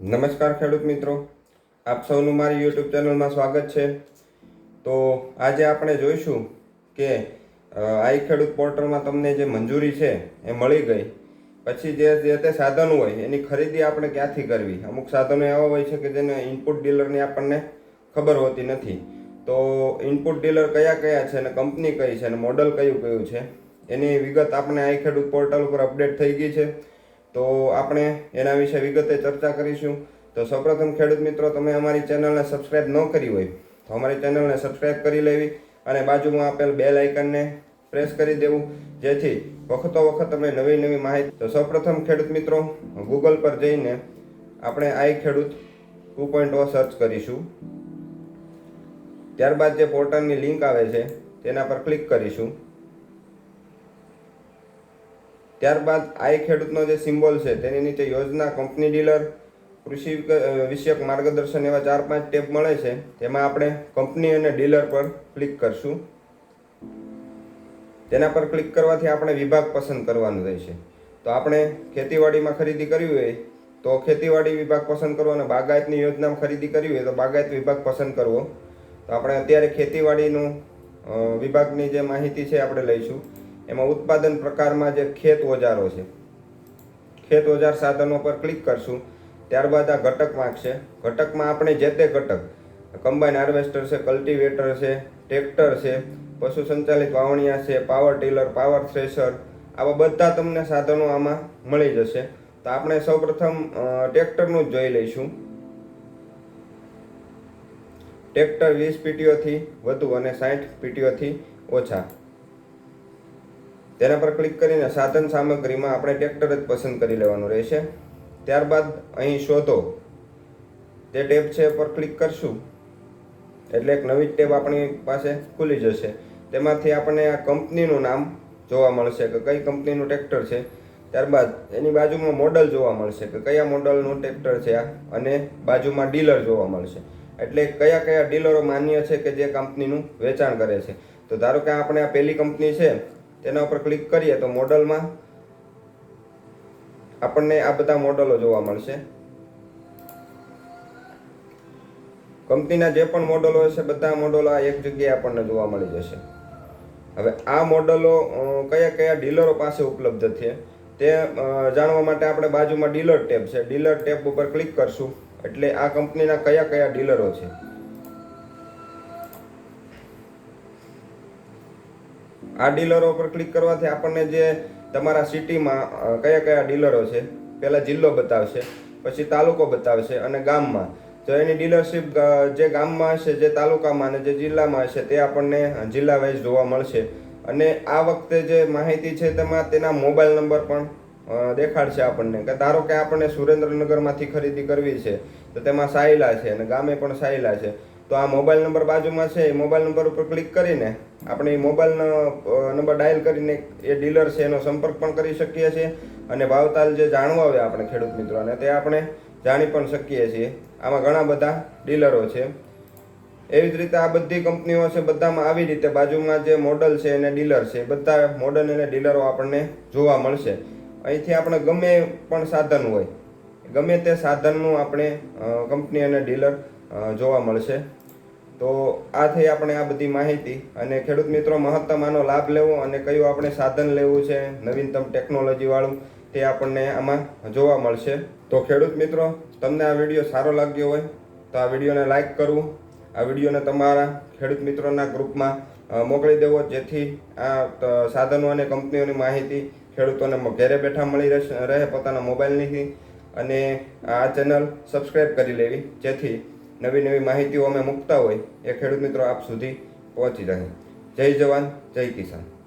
નમસ્કાર ખેડૂત મિત્રો. આપ સૌનું મારી યુટ્યુબ ચેનલમાં સ્વાગત છે. તો આજે આપણે જોઈશું કે આઈ ખેડૂત પોર્ટલમાં તમને જે મંજૂરી છે એ મળી ગઈ. પછી જે જે તે સાધનો હોય એની ખરીદી આપણે ક્યાંથી કરવી? અમુક સાધનો એવા હોય છે કે જેને ઇનપુટ ડીલરની આપણને ખબર હોતી નથી. તો ઇનપુટ ડીલર કયા કયા છે અને કંપની કઈ છે અને મોડલ કયું કયું છે? એની વિગત આપણે આઈ ખેડૂત પોર્ટલ ઉપર અપડેટ થઈ ગઈ છે. તો આપણે એના વિશે વિગતે ચર્ચા કરીશું. તો સૌપ્રથમ ખેડૂત મિત્રો, તમે અમારી ચેનલને સબસ્ક્રાઇબ ન કરી હોય, તો અમારી ચેનલને સબસ્ક્રાઇબ કરી લેવી અને બાજુમાં આપેલ બેલ આઇકનને પ્રેસ કરી દેવું. જેથી વખતો વખત તમે નવી નવી માહિતી તો સૌપ્રથમ ખેડૂત મિત્રો, ગૂગલ પર જઈને આપણે આઈ ખેડૂત ટુ પોઈન્ટ સર્ચ કરીશું. ત્યારબાદ જે પોર્ટલની લિંક આવે છે, તેના પર ક્લિક કરીશું. ત્યારબાદ આઈ ખેડૂતનો જે સિમ્બોલ છે તેની નીચે યોજના કંપની ડીલર, કૃષિ વિષયક માર્ગદર્શન એવા ચાર પાંચ ટેબ મળે છે. તેમાં આપણે કંપની અને ડીલર પર ક્લિક કરશું. તેના પર ક્લિક કરવાથી આપણે વિભાગ પસંદ કરવાનું રહેશે. તો આપણે ખેતીવાડીમાં ખરીદી કરવી હોય તો ખેતીવાડી વિભાગ પસંદ કરવો અને બાગાયતની યોજનામાં ખરીદી કરવી હોય તો બાગાયત વિભાગ પસંદ કરવો. તો આપણે અત્યારે ખેતીવાડીનું વિભાગની જે માહિતી છે આપણે લઈશું. એમાં ઉત્પાદન પ્રકારમાં જે ખેત ઓજારો છે, ખેત ઓજાર સાધનો પર ક્લિક કરશું, ત્યારબાદ આ ઘટક માગશે ઘટકમાં આપણે જે તે ઘટક કમ્બાઈન હાર્વેસ્ટર છે કલ્ટિવેટર છે ટ્રેક્ટર છે, પશુ સંચાલિત વાવણિયા છે પાવર ટીલર પાવર થ્રેશર આવા બધા તમને સાધનો આમાં મળી જશે. તો આપણે સૌપ્રથમ ટ્રેક્ટરનું જ જોઈ લઈશું. ટ્રેક્ટર વીસ પીટીઓથી વધુ અને સાઠ પીટીઓથી ઓછા. તેના પર ક્લિક કરીને સાધન સામગ્રીમાં આપણે ટ્રેક્ટર જ પસંદ કરી લેવાનું રહેશે. ત્યારબાદ અહીં શોધો. જે ટેબ છે પર ક્લિક કરશું. એટલે એક નવી ટેબ આપણી પાસે ખુલી જશે. તેમાંથી આપણને આ કંપનીનું નામ જોવા મળશે કે કઈ કંપનીનું ટ્રેક્ટર છે. ત્યારબાદ એની બાજુમાં મોડલ જોવા મળશે કે કયા મોડલનું ટ્રેક્ટર છે આ અને બાજુમાં ડીલર જોવા મળશે. એટલે કયા કયા ડીલરો માન્ય છે કે જે કંપનીનું વેચાણ કરે છે. તો ધારો કે આપણે આ પહેલી કંપની છે તેના ઉપર ક્લિક કરીએ તો મોડલમાં આપણને આ બધા મોડલો જોવા મળશે. કંપનીના જે પણ મોડલો હશે બધા મોડલો આ એક જગ્યાએ આપણને જોવા મળી જશે. હવે આ મોડલો કયા કયા ડીલરો પાસે ઉપલબ્ધ છે તે જાણવા માટે આપણે બાજુમાં ડીલર ટેબ છે. ડીલર ટેબ ઉપર ક્લિક કરશું. એટલે આ કંપનીના કયા કયા ડીલરો છે. આ ડીલરો પર ક્લિક કરવાથી આપણને જે તમારા સિટીમાં કયા કયા ડીલરો છે, પહેલાં જિલ્લો બતાવશે, પછી તાલુકો બતાવશે અને ગામમાં. તો એની ડીલરશીપ જે ગામમાં હશે, જે તાલુકામાં અને જે જિલ્લામાં હશે, તે આપણને જિલ્લા વાઇઝ જોવા મળશે. અને આ વખતે જે માહિતી છે તેમાં તેના મોબાઈલ નંબર પણ દેખાડશે આપણને. કે ધારો કે આપણને સુરેન્દ્રનગરમાંથી ખરીદી કરવી છે, તો તેમાં સાયલા છે અને ગામે પણ સાયલા છે. તો આ મોબાઈલ નંબર બાજુમાં છે, એ મોબાઈલ નંબર ઉપર ક્લિક કરીને આપણે મોબાઈલનો નંબર ડાયલ કરીને એ ડીલર છે એનો સંપર્ક પણ કરી શકીએ છીએ અને ભાવતાલ જે જાણવા આવે આપણે ખેડૂત મિત્રોને તે આપણે જાણી પણ શકીએ છીએ. આમાં ઘણા બધા ડીલરો છે. એવી જ રીતે આ બધી કંપનીઓ છે, બધામાં આવી રીતે બાજુમાં જે મોડલ છે અને ડીલર છે, બધા મોડલ અને ડીલરો આપણને જોવા મળશે. અહીંથી આપણે ગમે પણ સાધન હોય, ગમે તે સાધનનું આપણે કંપની અને ડીલર જોવા મળશે. તો આ થઈ આપણે આ બધી માહિતી અને ખેડૂત મિત્રો મહત્તમ આનો લાભ લેવો અને કયું આપણે સાધન લેવું છે, નવીનતમ ટેકનોલોજીવાળું તે આપણને આમાં જોવા મળશે. તો ખેડૂત મિત્રો, તમને આ વીડિયો સારો લાગ્યો હોય, તો આ વિડીયોને લાઈક કરવું. આ વિડીયોને તમારા ખેડૂત મિત્રોના ગ્રુપમાં મોકલી દેવો, જેથી આ સાધનો અને કંપનીઓની માહિતી ખેડૂતોને ઘરે બેઠા મળી રહે પોતાના મોબાઈલની. અને આ ચેનલ સબસ્ક્રાઈબ કરી લેવી, જેથી નવી નવી માહિતીઓ અમે મૂકતા હોય એ ખેડૂત મિત્રો આપ સુધી પહોંચી રહે જય જવાન, જય કિસાન.